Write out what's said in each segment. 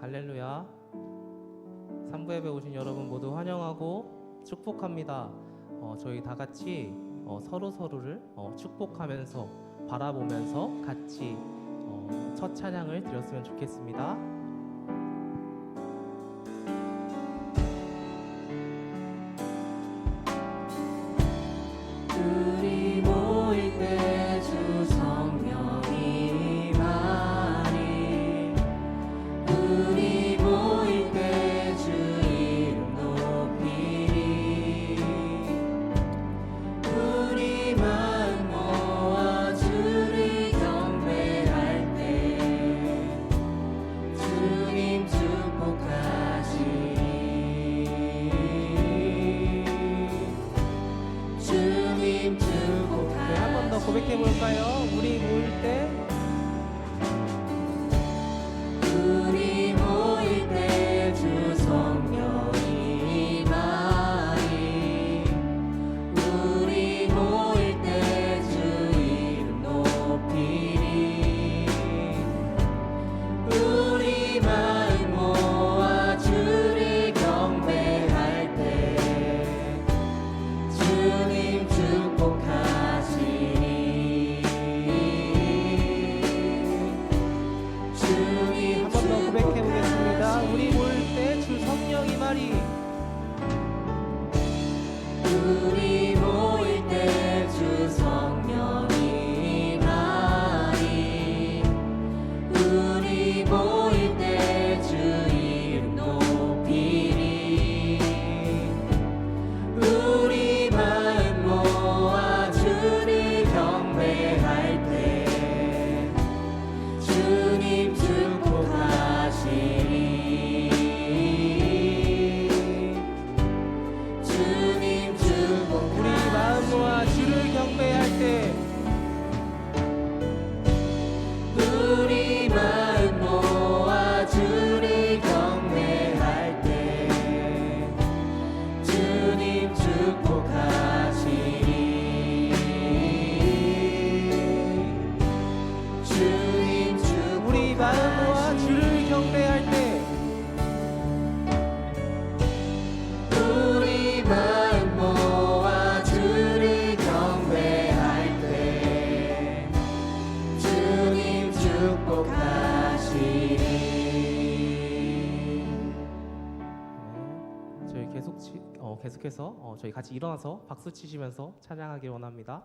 할렐루야. 3부예배 오신 여러분 모두 환영하고 축복합니다. 어, 저희 다 같이 어, 서로 서로를 어, 축복하면서 바라보면서 같이 어, 첫 찬양을 드렸으면 좋겠습니다. 고백해 볼까요? 우리 모일 때 저희 같이 일어나서 박수 치시면서 찬양하길 원합니다.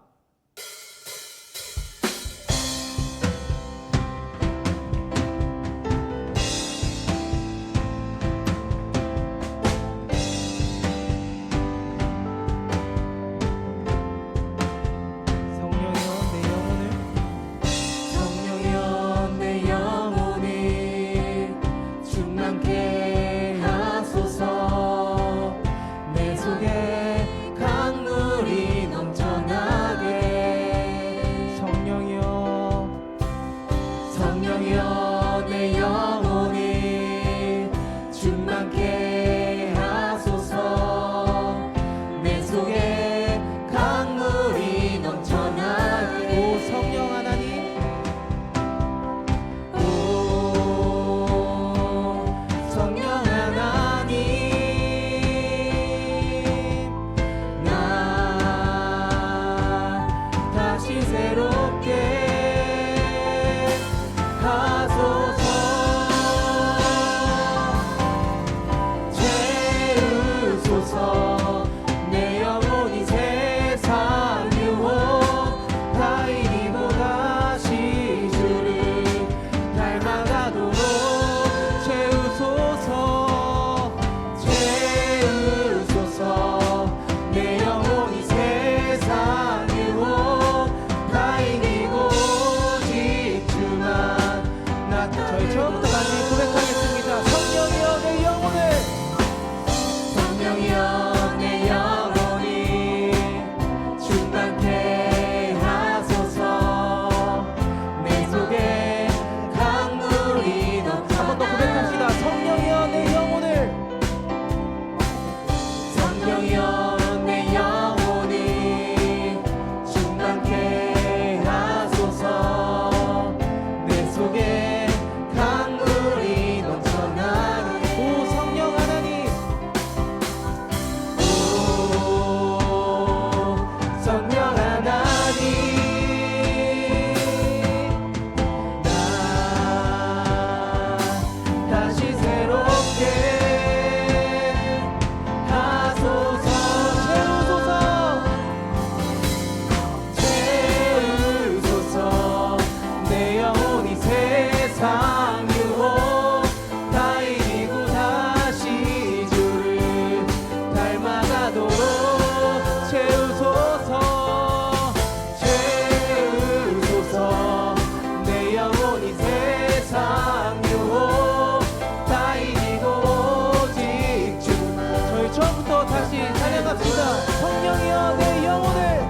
찬양합니다. 성령이여 내 영혼을.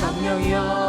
성령이여.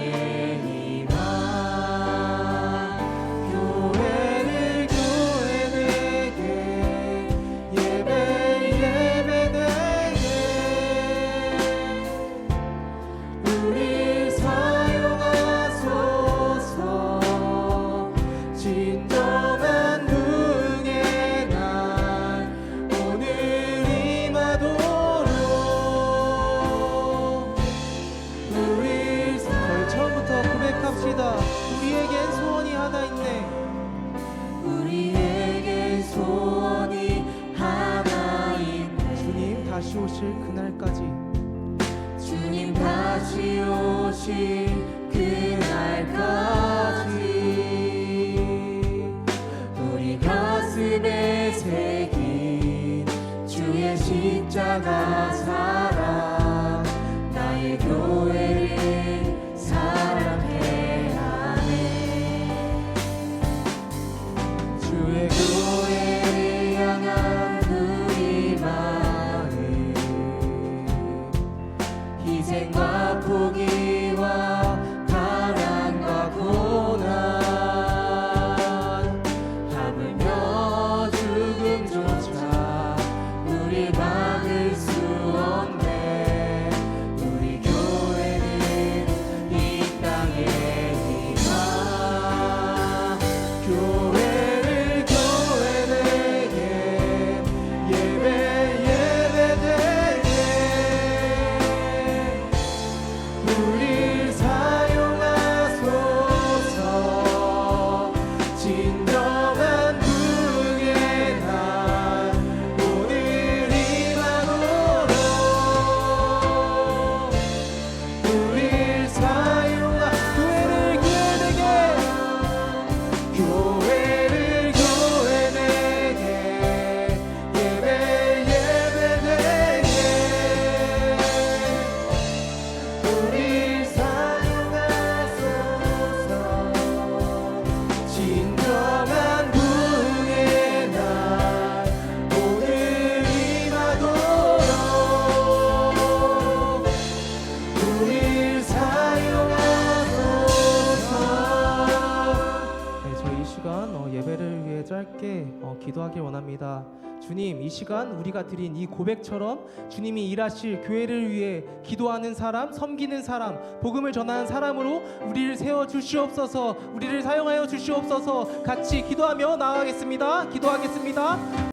again. 오실 그날까지. 주님 다시 오실 어, 기도하길 원합니다. 주님, 이 시간 우리가 드린 이 고백처럼 주님이 일하실 교회를 위해 기도하는 사람, 섬기는 사람, 복음을 전하는 사람으로 우리를 세워 주시옵소서, 우리를 사용하여 주시옵소서 같이 기도하며 나아가겠습니다. 기도하겠습니다.